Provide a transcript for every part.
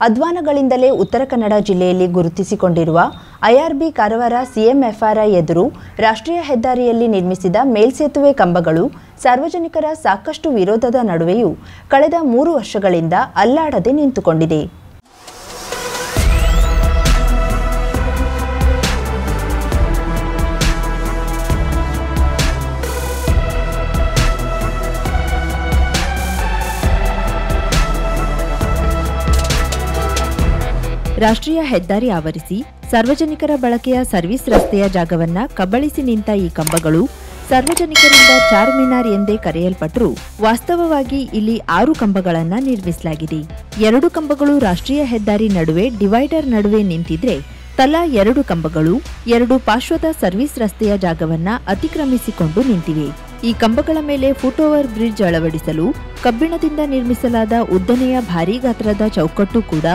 ಅಧ್ವಾನಗಳಿಂದಲೇ ಉತ್ತರ ಕನ್ನಡ ಜಿಲ್ಲೆಯಲ್ಲಿ ಗುರುತಿಸಿಕೊಂಡಿರುವ ಐಆರ್ಬಿ ಕಾರವಾರ ಸಿಎಂಎಫ್ಆರ್ಐ ಎದುರು ರಾಷ್ಟ್ರೀಯ ಹೆದ್ದಾರಿಯಲ್ಲಿ ನಿರ್ಮಿಸಿದ ಮೇಲ್ಸೇತುವೆ ಕಂಬಗಳು ಸಾರ್ವಜನಿಕರ ಸಾಕಷ್ಟು ವಿರೋಧದ ನಡುವೆಯೂ ಕಳೆದ ಮೂರು ವರ್ಷಗಳಿಂದ ಅಲ್ಲಾಡದೆ ನಿಂತುಕೊಂಡಿದೆ. ರಾಷ್ಟ್ರೀಯ ಹೆದ್ದಾರಿ ಆವರಿಸಿ ಸಾರ್ವಜನಿಕರ ಬಳಕೆಯ ಸರ್ವಿಸ್ ರಸ್ತೆಯ ಜಾಗವನ್ನ ಕಬಳಿಸಿ ನಿಂತ ಈ ಕಂಬಗಳು ಸಾರ್ವಜನಿಕರಿಂದ ಚಾರ್ ಮಿನಾರ್ ಎಂದೇ ಕರೆಯಲ್ಪಟ್ಟರೂ ವಾಸ್ತವವಾಗಿ ಇಲ್ಲಿ ಆರು ಕಂಬಗಳನ್ನ ನಿರ್ಮಿಸಲಾಗಿದೆ. ಎರಡು ಕಂಬಗಳು ರಾಷ್ಟ್ರೀಯ ಹೆದ್ದಾರಿ ನಡುವೆ ಡಿವೈಡರ್ ನಡುವೆ ನಿಂತಿದ್ರೆ ತಲಾ ಎರಡು ಕಂಬಗಳು ಎರಡು ಪಾರ್ಶ್ವದ ಸರ್ವಿಸ್ ರಸ್ತೆಯ ಜಾಗವನ್ನ ಅತಿಕ್ರಮಿಸಿಕೊಂಡು ನಿಂತಿವೆ. ಈ ಕಂಬಗಳ ಮೇಲೆ ಫುಟ್ ಓವರ್ ಬ್ರಿಡ್ಜ್ ಅಳವಡಿಸಲು ಕಬ್ಬಿಣದಿಂದ ನಿರ್ಮಿಸಲಾದ ಉದ್ದನೆಯ ಭಾರೀ ಗಾತ್ರದ ಚೌಕಟ್ಟು ಕೂಡ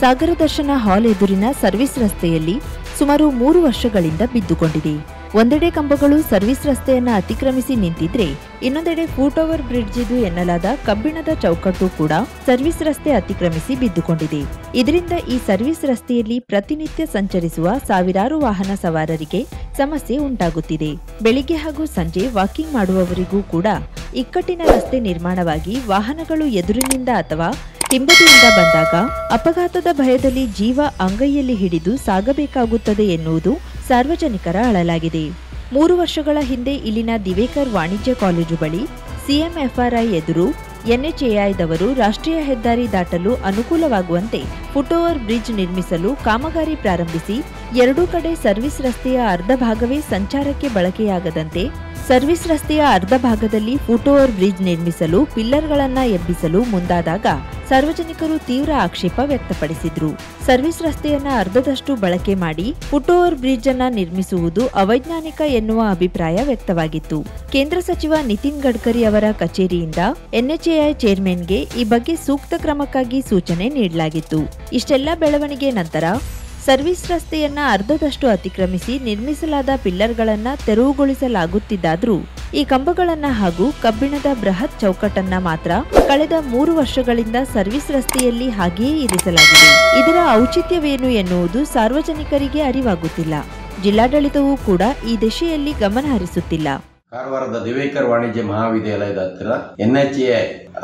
ಸಾಗರ ದರ್ಶನ ಹಾಲ್ ಎದುರಿನ ಸರ್ವಿಸ್ ರಸ್ತೆಯಲ್ಲಿ ಸುಮಾರು ಮೂರು ವರ್ಷಗಳಿಂದ ಬಿದ್ದುಕೊಂಡಿದೆ. ಒಂದೆಡೆ ಕಂಬಗಳು ಸರ್ವಿಸ್ ರಸ್ತೆಯನ್ನ ಅತಿಕ್ರಮಿಸಿ ನಿಂತಿದ್ರೆ ಇನ್ನೊಂದೆಡೆ ಫೂಟ್ ಓವರ್ ಬ್ರಿಡ್ಜ್ ಇದು ಎನ್ನಲಾದ ಕಬ್ಬಿಣದ ಚೌಕಟ್ಟು ಕೂಡ ಸರ್ವಿಸ್ ರಸ್ತೆ ಅತಿಕ್ರಮಿಸಿ ಬಿದ್ದುಕೊಂಡಿದೆ. ಇದರಿಂದ ಈ ಸರ್ವಿಸ್ ರಸ್ತೆಯಲ್ಲಿ ಪ್ರತಿನಿತ್ಯ ಸಂಚರಿಸುವ ಸಾವಿರಾರು ವಾಹನ ಸವಾರರಿಗೆ ಸಮಸ್ಯೆ ಉಂಟಾಗುತ್ತಿದೆ. ಬೆಳಿಗ್ಗೆ ಹಾಗೂ ಸಂಜೆ ವಾಕಿಂಗ್ ಮಾಡುವವರಿಗೂ ಕೂಡ ಇಕ್ಕಟ್ಟಿನ ರಸ್ತೆ ನಿರ್ಮಾಣವಾಗಿ ವಾಹನಗಳು ಎದುರಿನಿಂದ ಅಥವಾ ಹಿಂಬದಿಯಿಂದ ಬಂದಾಗ ಅಪಘಾತದ ಭಯದಲ್ಲಿ ಜೀವ ಅಂಗೈಯಲ್ಲಿ ಹಿಡಿದು ಸಾಗಬೇಕಾಗುತ್ತದೆ ಎನ್ನುವುದು ಸಾರ್ವಜನಿಕರ ಅಳಲಾಗಿದೆ. ಮೂರು ವರ್ಷಗಳ ಹಿಂದೆ ಇಲ್ಲಿನ ದಿವೇಕರ್ ವಾಣಿಜ್ಯ ಕಾಲೇಜು ಬಳಿ ಸಿಎಂಎಫ್ಆರ್ಐ ಎದುರು ಎನ್ಎಚ್ಎಐದವರು ರಾಷ್ಟ್ರೀಯ ಹೆದ್ದಾರಿ ದಾಟಲು ಅನುಕೂಲವಾಗುವಂತೆ ಫುಟ್ ಓವರ್ ಬ್ರಿಡ್ಜ್ ನಿರ್ಮಿಸಲು ಕಾಮಗಾರಿ ಪ್ರಾರಂಭಿಸಿ, ಎರಡೂ ಕಡೆ ಸರ್ವಿಸ್ ರಸ್ತೆಯ ಅರ್ಧ ಭಾಗವೇ ಸಂಚಾರಕ್ಕೆ ಬಳಕೆಯಾಗದಂತೆ ಸರ್ವಿಸ್ ರಸ್ತೆಯ ಅರ್ಧ ಭಾಗದಲ್ಲಿ ಫುಟ್ಓವರ್ ಬ್ರಿಡ್ಜ್ ನಿರ್ಮಿಸಲು ಪಿಲ್ಲರ್ಗಳನ್ನು ಎಬ್ಬಿಸಲು ಮುಂದಾದಾಗ ಸಾರ್ವಜನಿಕರು ತೀವ್ರ ಆಕ್ಷೇಪ ವ್ಯಕ್ತಪಡಿಸಿದ್ರು. ಸರ್ವಿಸ್ ರಸ್ತೆಯನ್ನ ಅರ್ಧದಷ್ಟು ಬಳಕೆ ಮಾಡಿ ಫುಟ್ ಓವರ್ ಬ್ರಿಡ್ಜ್ ಅನ್ನ ನಿರ್ಮಿಸುವುದು ಅವೈಜ್ಞಾನಿಕ ಎನ್ನುವ ಅಭಿಪ್ರಾಯ ವ್ಯಕ್ತವಾಗಿತ್ತು. ಕೇಂದ್ರ ಸಚಿವ ನಿತಿನ್ ಗಡ್ಕರಿ ಅವರ ಕಚೇರಿಯಿಂದ ಎನ್ಎಚ್ಎಐ ಚೇರ್ಮನ್ಗೆ ಈ ಬಗ್ಗೆ ಸೂಕ್ತ ಕ್ರಮಕ್ಕಾಗಿ ಸೂಚನೆ ನೀಡಲಾಗಿತ್ತು. ಇಷ್ಟೆಲ್ಲ ಬೆಳವಣಿಗೆ ನಂತರ ಸರ್ವಿಸ್ ರಸ್ತೆಯನ್ನ ಅರ್ಧದಷ್ಟು ಅತಿಕ್ರಮಿಸಿ ನಿರ್ಮಿಸಲಾದ ಪಿಲ್ಲರ್ಗಳನ್ನ ತೆರವುಗೊಳಿಸಲಾಗುತ್ತಿದ್ದಾದರೂ, ಈ ಕಂಬಗಳನ್ನ ಹಾಗೂ ಕಬ್ಬಿಣದ ಬೃಹತ್ ಚೌಕಟ್ಟನ್ನ ಮಾತ್ರ ಕಳೆದ ಮೂರು ವರ್ಷಗಳಿಂದ ಸರ್ವಿಸ್ ರಸ್ತೆಯಲ್ಲಿ ಹಾಗೆಯೇ ಇರಿಸಲಾಗಿದೆ. ಇದರ ಔಚಿತ್ಯವೇನು ಎನ್ನುವುದು ಸಾರ್ವಜನಿಕರಿಗೆ ಅರಿವಾಗುತ್ತಿಲ್ಲ. ಜಿಲ್ಲಾಡಳಿತವೂ ಕೂಡ ಈ ದಿಶೆಯಲ್ಲಿ ಗಮನ ಹರಿಸುತ್ತಿಲ್ಲ. ಕಾರವಾರದ ದಿವೇಕರ್ ವಾಣಿಜ್ಯ ಮಹಾವಿದ್ಯಾಲಯದ ಹತ್ತಿರ ಎನ್ಎಚ್ಎ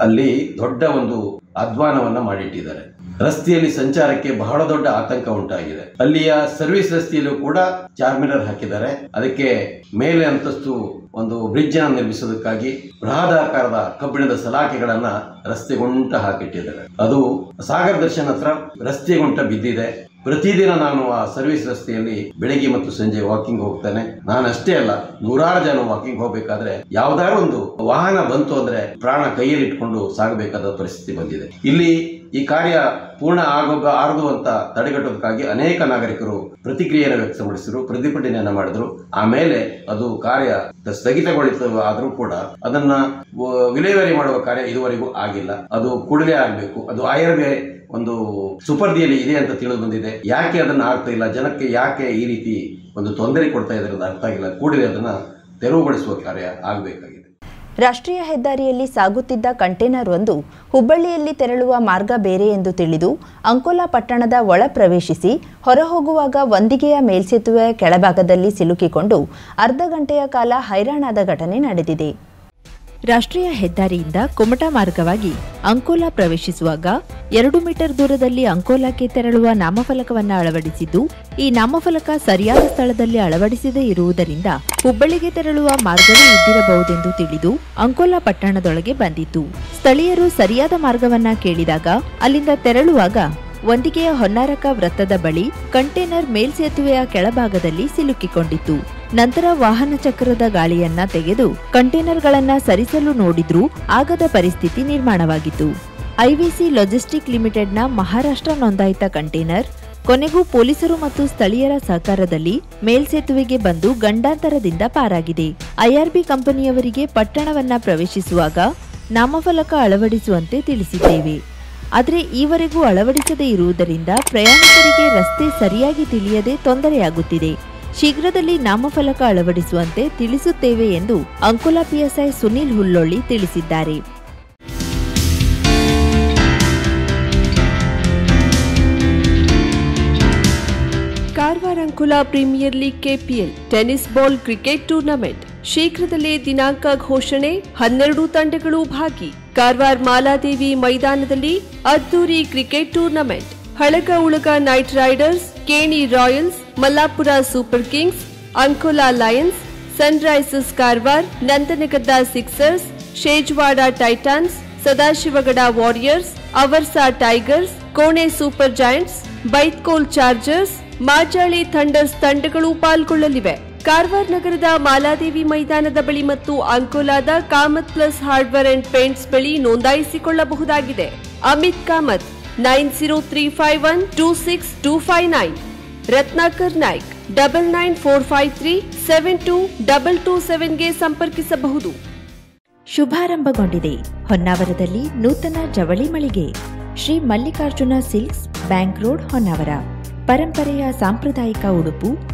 ಅಲ್ಲಿ ದೊಡ್ಡ ಒಂದು ಅಧ್ವಾನವನ್ನ ಮಾಡಿಟ್ಟಿದ್ದಾರೆ. ರಸ್ತೆಯಲ್ಲಿ ಸಂಚಾರಕ್ಕೆ ಬಹಳ ದೊಡ್ಡ ಆತಂಕ ಉಂಟಾಗಿದೆ. ಅಲ್ಲಿಯ ಸರ್ವಿಸ್ ರಸ್ತೆಯಲ್ಲೂ ಕೂಡ ಚಾರ್ಮಿನರ್ ಹಾಕಿದ್ದಾರೆ. ಅದಕ್ಕೆ ಮೇಲೆ ಅಂತಸ್ತು ಒಂದು ಬ್ರಿಡ್ಜ್ ಅನ್ನು ನಿರ್ಮಿಸೋದಕ್ಕಾಗಿ ಬೃಹದಾಕಾರದ ಕಬ್ಬಿಣದ ಸಲಾಕೆಗಳನ್ನ ರಸ್ತೆಗುಂಟ ಹಾಕಿಟ್ಟಿದ್ದಾರೆ. ಅದು ಸಾಗರ ದರ್ಶನ ಹತ್ರ ರಸ್ತೆಗುಂಟ ಬಿದ್ದಿದೆ. ಪ್ರತಿದಿನ ನಾನು ಆ ಸರ್ವಿಸ್ ರಸ್ತೆಯಲ್ಲಿ ಬೆಳಿಗ್ಗೆ ಮತ್ತು ಸಂಜೆ ವಾಕಿಂಗ್ ಹೋಗ್ತೇನೆ. ನಾನು ಅಷ್ಟೇ ಅಲ್ಲ, ನೂರಾರು ಜನ ವಾಕಿಂಗ್ ಹೋಗ್ಬೇಕಾದ್ರೆ ಯಾವ್ದಾದ್ರು ಒಂದು ವಾಹನ ಬಂತು ಅಂದ್ರೆ ಪ್ರಾಣ ಕೈಯಲ್ಲಿ ಇಟ್ಕೊಂಡು ಸಾಗಬೇಕಾದ ಪರಿಸ್ಥಿತಿ ಬಂದಿದೆ. ಇಲ್ಲಿ ಈ ಕಾರ್ಯ ಪೂರ್ಣ ಆರದು ಅಂತ ತಡೆಗಟ್ಟೋದಕ್ಕಾಗಿ ಅನೇಕ ನಾಗರಿಕರು ಪ್ರತಿಕ್ರಿಯೆಯನ್ನು ವ್ಯಕ್ತಪಡಿಸಿದ್ರು, ಪ್ರತಿಭಟನೆಯನ್ನ ಮಾಡಿದ್ರು. ಆಮೇಲೆ ಅದು ಕಾರ್ಯ ಸ್ಥಗಿತಗೊಳಿತು ಆದರೂ ಕೂಡ ಅದನ್ನ ವಿಲೇವಾರಿ ಮಾಡುವ ಕಾರ್ಯ ಇದುವರೆಗೂ ಆಗಿಲ್ಲ. ಅದು ಕೂಡಲೇ ಆಗಬೇಕು. ಅದು ಆಯರ್ಗೆ ಒಂದು ಸುಪರ್ದಿಯಲ್ಲಿ ಇದೆ ಅಂತ ತಿಳಿದು ಬಂದಿದೆ. ಯಾಕೆ ಅದನ್ನ ಆಗ್ತಾ ಇಲ್ಲ? ಜನಕ್ಕೆ ಯಾಕೆ ಈ ರೀತಿ ಒಂದು ತೊಂದರೆ ಕೊಡ್ತಾ ಇದ್ದಾರೆ ಅಂತ ಅರ್ಥ ಆಗಿಲ್ಲ. ಕೂಡಲೇ ಅದನ್ನ ತೆರವುಗೊಳಿಸುವ ಕಾರ್ಯ ಆಗಬೇಕಾಗಿದೆ. ರಾಷ್ಟ್ರೀಯ ಹೆದ್ದಾರಿಯಲ್ಲಿ ಸಾಗುತ್ತಿದ್ದ ಕಂಟೇನರ್ ಒಂದು ಹುಬ್ಬಳ್ಳಿಯಲ್ಲಿ ತೆರಳುವ ಮಾರ್ಗ ಬೇರೆ ಎಂದು ತಿಳಿದು ಅಂಕೋಲಾ ಪಟ್ಟಣದ ಒಳ ಪ್ರವೇಶಿಸಿ ಹೊರಹೋಗುವಾಗ ವಂದಿಗೆಯ ಮೇಲ್ಸೇತುವೆಯ ಕೆಳಭಾಗದಲ್ಲಿ ಸಿಲುಕಿಕೊಂಡು ಅರ್ಧ ಗಂಟೆಯ ಕಾಲ ಹೈರಾಣಾದ ಘಟನೆ ನಡೆದಿದೆ. ರಾಷ್ಟ್ರೀಯ ಹೆದ್ದಾರಿಯಿಂದ ಕುಮಟಾ ಮಾರ್ಗವಾಗಿ ಅಂಕೋಲಾ ಪ್ರವೇಶಿಸುವಾಗ ಎರಡು ಮೀಟರ್ ದೂರದಲ್ಲಿ ಅಂಕೋಲಾಕ್ಕೆ ತೆರಳುವ ನಾಮಫಲಕವನ್ನ ಅಳವಡಿಸಿದ್ದು, ಈ ನಾಮಫಲಕ ಸರಿಯಾದ ಸ್ಥಳದಲ್ಲಿ ಅಳವಡಿಸದೇ ಇರುವುದರಿಂದ ಹುಬ್ಬಳ್ಳಿಗೆ ತೆರಳುವ ಮಾರ್ಗವೇ ಇದ್ದಿರಬಹುದೆಂದು ತಿಳಿದು ಅಂಕೋಲಾ ಪಟ್ಟಣದೊಳಗೆ ಬಂದಿತ್ತು. ಸ್ಥಳೀಯರು ಸರಿಯಾದ ಮಾರ್ಗವನ್ನ ಕೇಳಿದಾಗ ಅಲ್ಲಿಂದ ತೆರಳುವಾಗ ಒಂದಿಗೆಯ ಹೊನ್ನಾರಕ ವೃತ್ತದ ಬಳಿ ಕಂಟೇನರ್ ಮೇಲ್ಸೇತುವೆಯ ಕೆಳಭಾಗದಲ್ಲಿ ಸಿಲುಕಿಕೊಂಡಿತ್ತು. ನಂತರ ವಾಹನ ಚಕ್ರದ ಗಾಳಿಯನ್ನ ತೆಗೆದು ಕಂಟೇನರ್ಗಳನ್ನ ಸರಿಸಲು ನೋಡಿದ್ರೂ ಆಗದ ಪರಿಸ್ಥಿತಿ ನಿರ್ಮಾಣವಾಗಿತ್ತು. ಐವಿಸಿ ಲಾಜಿಸ್ಟಿಕ್ ಲಿಮಿಟೆಡ್ನ ಮಹಾರಾಷ್ಟ್ರ ನೋಂದಾಯಿತ ಕಂಟೇನರ್, ಕೊನೆಗೂ ಪೊಲೀಸರು ಮತ್ತು ಸ್ಥಳೀಯರ ಸಹಕಾರದಲ್ಲಿ ಮೇಲ್ಸೇತುವೆಗೆ ಬಂದು ಗಂಡಾಂತರದಿಂದ ಪಾರಾಗಿದೆ. ಐಆರ್ಬಿ ಕಂಪನಿಯವರಿಗೆ ಪಟ್ಟಣವನ್ನ ಪ್ರವೇಶಿಸುವಾಗ ನಾಮಫಲಕ ಅಳವಡಿಸುವಂತೆ ತಿಳಿಸಿದ್ದೇವೆ. ಆದರೆ ಈವರೆಗೂ ಅಳವಡಿಸದೇ ಇರುವುದರಿಂದ ಪ್ರಯಾಣಿಕರಿಗೆ ರಸ್ತೆ ಸರಿಯಾಗಿ ತಿಳಿಯದೆ ತೊಂದರೆಯಾಗುತ್ತಿದೆ. ಶೀಘ್ರದಲ್ಲಿ ನಾಮಫಲಕ ಅಳವಡಿಸುವಂತೆ ತಿಳಿಸುತ್ತೇವೆ ಎಂದು ಅಂಕೋಲಾ ಪಿಎಸ್ಐ ಸುನೀಲ್ ಹುಲ್ಲೊಳ್ಳಿ ತಿಳಿಸಿದ್ದಾರೆ. Karwar Ankola premier league KPL tennis ball cricket tournament. ಶೀಘ್ರದಲ್ಲೇ ದಿನಾಂಕ ಘೋಷಣೆ, ಹನ್ನೆರಡು ತಂಡಗಳು ಭಾಗಿ. ಕಾರವಾರ ಮಾಲಾದೇವಿ ಮೈದಾನದಲ್ಲಿ ಅದ್ದೂರಿ cricket tournament. Halaga Ulaga knight riders Keni royals Mallapur super kings Ankola lions sunrisers Karwar Nandanagadda sixers Shejwad titans Sadashivgad warriors Avarsa tigers Kone super giants Baithkol chargers Majali thunders ತಂಡಗಳು ಪಾಲ್ಗೊಳ್ಳಲಿವೆ. ಕಾರವಾರ ನಗರದ ಮಾಲಾದೇವಿ ಮೈದಾನದ ಬಳಿ ಮತ್ತು ಅಂಕೋಲಾದ Kamat plus hardware and paints ಬಳಿ ನೋಂದಾಯಿಸಿಕೊಳ್ಳಬಹುದಾಗಿದೆ. Amit Kamat nine zero three five one two six two five nine. Ratnakar Naik double nine four five three seven two double two ಸೆವೆನ್ಗೆ ಸಂಪರ್ಕಿಸಬಹುದು. ಶುಭಾರಂಭಗೊಂಡಿದೆ. ಹೊನ್ನಾವರದಲ್ಲಿ ನೂತನ ಜವಳಿ ಮಳಿಗೆ. Shri Mallikarjuna silks bank road Honnavar. ಪರಂಪರೆಯ ಸಾಂಪ್ರದಾಯಿಕ ಉಡುಪು